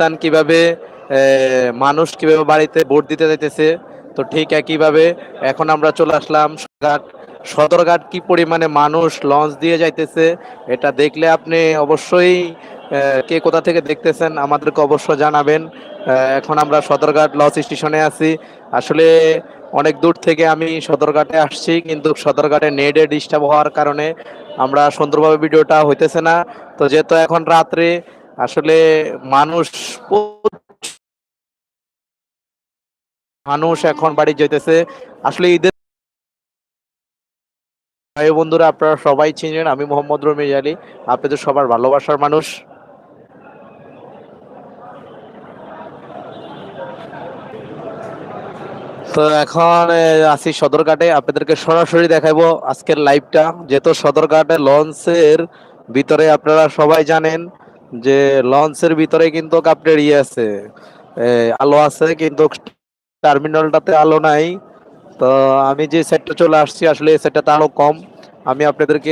পাকিস্তান কীভাবে মানুষ কীভাবে বাড়িতে ভোট দিতে যাইতেছে তো ঠিক একইভাবে এখন আমরা চলে আসলাম সদরঘাট। সদরঘাট কি পরিমাণে মানুষ লঞ্চ দিয়ে যাইতেছে, এটা দেখলে আপনি অবশ্যই কে কোথা থেকে দেখতেছেন আমাদেরকে অবশ্য জানাবেন। এখন আমরা সদরঘাট লঞ্চ স্টেশনে আছি। আসলে অনেক দূর থেকে আমি সদরঘাটে আসছি, কিন্তু সদরঘাটে নেটে ডিস্টার্ব হওয়ার কারণে আমরা সুন্দরভাবে ভিডিওটা হইতেছে না। তো যেহেতু এখন রাত্রে আসলে মানুষ মানুষ এখন বাড়ি যেতেছে আসলে ঈদের ভাই বন্ধুরা, আপনারা সবাই চিনেন আমি মোহাম্মদ রমিজ আলী। আপনাদের সবার ভালোবাসার মানুষ। তো এখন আছি সদরঘাটে। আপনাদেরকে সরাসরি দেখাবো আজকের লাইভটা যেহেতু সদরঘাটে লঞ্চের ভিতরে আপনারা সবাই জানেন যে লঞ্চের ভিতরে কিন্তু কাপড়ের ইয়ে আছে। আলো আছে কিন্তু টার্মিনালটাতে আলো নাই। তো আমি যে সেটটা চলে আসছি, আসলে সেটটাতে আলো কম। আমি আপনাদেরকে